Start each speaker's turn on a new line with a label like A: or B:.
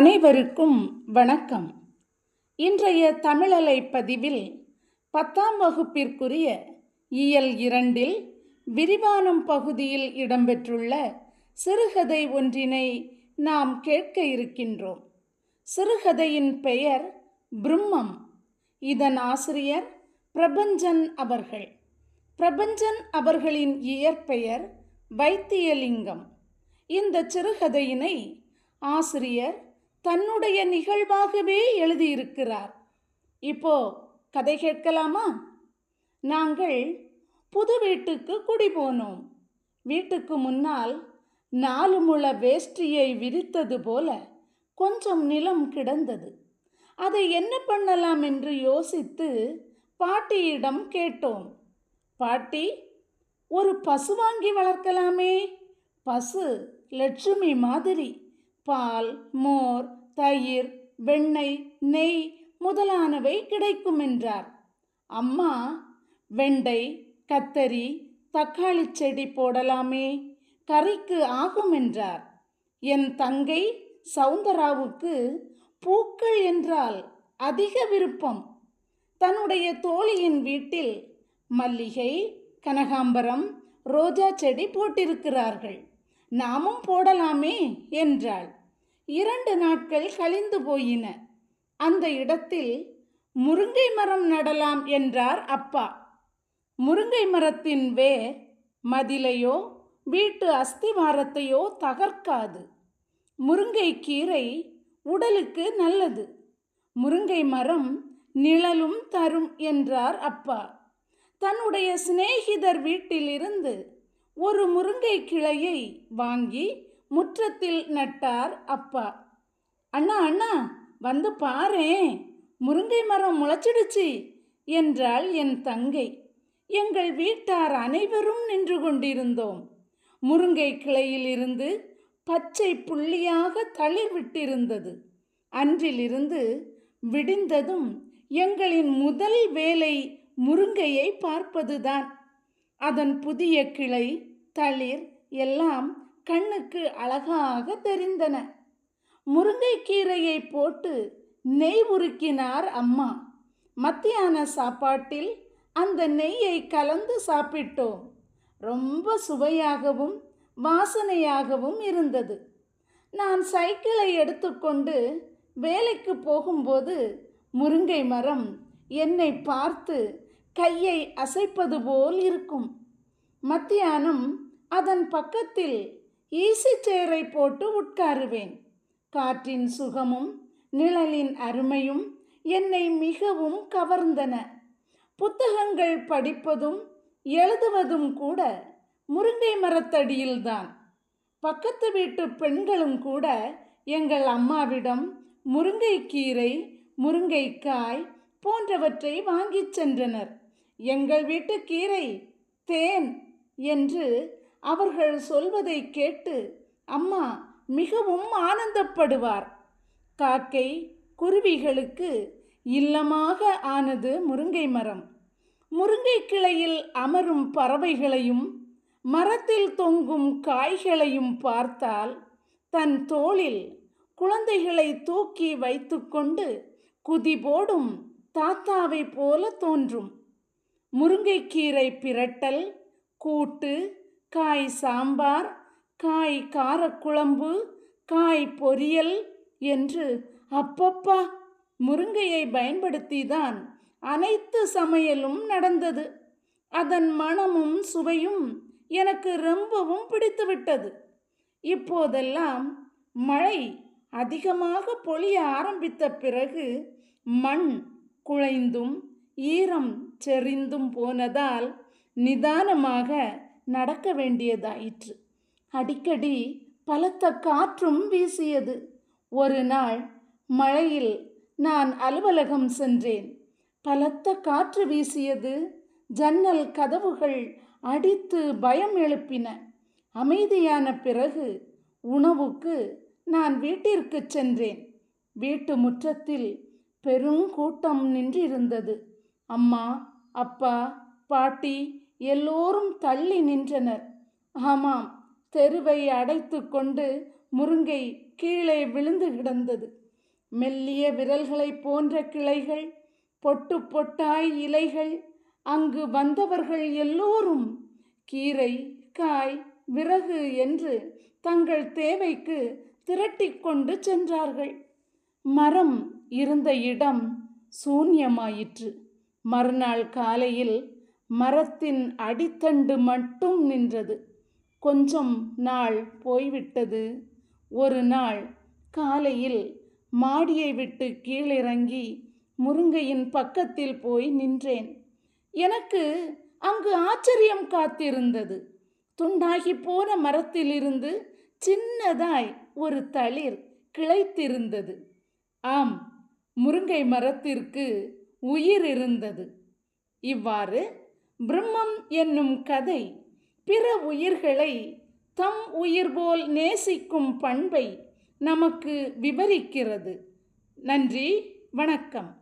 A: அனைவருக்கும் வணக்கம். இன்றைய தமிழலை பதிவில் பத்தாம் வகுப்பிற்குரிய இயல் இரண்டில் விரிவானம் பகுதியில் இடம்பெற்றுள்ள சிறுகதை ஒன்றினை நாம் கேட்க இருக்கின்றோம். சிறுகதையின் பெயர் பிரம்மம். இதன் ஆசிரியர் பிரபஞ்சன் அவர்கள். பிரபஞ்சன் அவர்களின் இயற்பெயர் வைத்தியலிங்கம். இந்த சிறுகதையினை ஆசிரியர் தன்னுடைய நிகழ்வாகவே எழுதியிருக்கிறார். இப்போ கதை கேட்கலாமா? நாங்கள் புது வீட்டுக்கு குடி போனோம். வீட்டுக்கு முன்னால் நாலு முள வேஷ்டியை விரித்தது போல கொஞ்சம் நிலம் கிடந்தது. அதை என்ன பண்ணலாம் என்று யோசித்து பாட்டியிடம் கேட்டோம். பாட்டி ஒரு பசு வாங்கி வளர்க்கலாமே. பசு லட்சுமி மாதிரி. பால் மோர் தயிர் வெண்ணெய் நெய் முதலானவை கிடைக்கும் என்றார் அம்மா வெண்டை கத்தரி தக்காளி செடி போடலாமே கறிக்கு ஆகும் என்றார் என் தங்கை சவுந்தராவுக்கு பூக்கள் என்றால் அதிக விருப்பம். தன்னுடைய தோழியின் வீட்டில் மல்லிகை கனகாம்பரம் ரோஜா செடி போட்டிருக்கிறார்கள். நாமும் போடலாமே என்றாள். இரண்டு நாட்கள் கழிந்து போயின. அந்த இடத்தில் முருங்கை மரம் நடலாம் என்றார் அப்பா. முருங்கை மரத்தின் வேர் மதிலையோ வீட்டு அஸ்திவாரத்தையோ தகர்க்காது. முருங்கை கீரை உடலுக்கு நல்லது. முருங்கை மரம் நிழலும் தரும் என்றார் அப்பா. தன்னுடைய சிநேகிதர் வீட்டிலிருந்து ஒரு முருங்கை கிளையை வாங்கி முற்றத்தில் நட்டார் அப்பா. அண்ணா அண்ணா வந்து பாரேன் முருங்கை மரம் முளைச்சிடுச்சு என்றாள் என் தங்கை. எங்கள் வீட்டார் அனைவரும் நின்று கொண்டிருந்தோம். முருங்கை கிளையிலிருந்து பச்சை புள்ளியாக தளிர் விட்டிருந்தது. அன்றிலிருந்து விடிந்ததும் எங்களின் முதல் வேலை முருங்கையை பார்ப்பதுதான். அதன் புதிய கிளை தளிர் எல்லாம் கண்ணுக்கு அழகாக தெரிந்தன. முருங்கைக்கீரையை போட்டு நெய் உருக்கினார் அம்மா. மத்தியான சாப்பாட்டில் அந்த நெய்யை கலந்து சாப்பிட்டோம். ரொம்ப சுவையாகவும் வாசனையாகவும் இருந்தது. நான் சைக்கிளை எடுத்துக்கொண்டு வேலைக்கு போகும்போது முருங்கை மரம் என்னை பார்த்து கையை அசைப்பது போல் இருக்கும். மத்தியானம் அதன் பக்கத்தில் ஈசி சேரை போட்டு உட்காருவேன். காற்றின் சுகமும் நிழலின் அருமையும் என்னை மிகவும் கவர்ந்தன. புத்தகங்கள் படிப்பதும் எழுதுவதும் கூட முருங்கை மரத்தடியில்தான் பக்கத்து வீட்டு பெண்களும் கூட எங்கள் அம்மாவிடம் முருங்கைக்கீரை முருங்கைக்காய் போன்றவற்றை வாங்கிச் சென்றனர். எங்கள் வீட்டு கீரை தேன் என்று அவர்கள் சொல்வதை கேட்டு அம்மா மிகவும் ஆனந்தப்படுவார். காக்கை குருவிகளுக்கு இல்லமாக ஆனது முருங்கை மரம். முருங்கை கிளையில் அமரும் பறவைகளையும் மரத்தில் தொங்கும் காய்களையும் பார்த்தால் தன் தோளில் குழந்தைகளை தூக்கி வைத்துக்கொண்டு குதி போடும் தாத்தாவை போல தோன்றும். முருங்கைக்கீரை பிரட்டல் கூட்டு காய் சாம்பார் காய் காரக்குழம்பு காய் பொரியல் என்று அப்பப்பா முருங்கையை பயன்படுத்தி தான் அனைத்து சமையலும் நடந்தது. அதன் மனமும் சுவையும் எனக்கு ரொம்பவும் பிடித்துவிட்டது. இப்போதெல்லாம் மழை அதிகமாக பொழிய ஆரம்பித்த பிறகு மண் குழைந்தும் ஈரம் செறிந்தும் போனதால் நிதானமாக நடக்க வேண்டியதாயிற்று. அடிக்கடி பலத்த காற்றும் வீசியது. ஒரு நாள் மழையில் நான் அலுவலகம் சென்றேன். பலத்த காற்று வீசியது. ஜன்னல் கதவுகள் அடித்து பயம் எழுப்பின. அமைதியான பிறகு உணவுக்கு நான் வீட்டிற்கு சென்றேன். வீட்டு முற்றத்தில் பெருங்கூட்டம் நின்றிருந்தது. அம்மா அப்பா பாட்டி எல்லோரும் தள்ளி நின்றனர். ஆமாம் தெருவை அடைத்து கொண்டு முருங்கை கீழே விழுந்து கிடந்தது. மெல்லிய விரல்களைப் போன்ற கிளைகள் பொட்டு பொட்டாய் இலைகள் அங்கு வந்தவர்கள் எல்லோரும் கீரை காய் விறகு என்று தங்கள் தேவைக்கு திரட்டிக்கொண்டு சென்றார்கள். மரம் இருந்த இடம் சூன்யமாயிற்று. மறுநாள் காலையில் மரத்தின் அடித்தண்டு மட்டும் நின்றது. கொஞ்சம் நாள் போய்விட்டது. ஒரு நாள் காலையில் மாடியை விட்டு கீழிறங்கி முருங்கையின் பக்கத்தில் போய் நின்றேன். எனக்கு அங்கு ஆச்சரியம் காத்திருந்தது. துண்டாகி போன மரத்திலிருந்து சின்னதாய் ஒரு தளிர் கிளைத்திருந்தது. ஆம் முருங்கை மரத்திற்கு உயிர் இருந்தது. இவ்வாறு பிரம்மம் என்னும் கதை பிற உயிர்களை தம் உயிர் போல் நேசிக்கும் பண்பை நமக்கு விவரிக்கிறது. நன்றி வணக்கம்.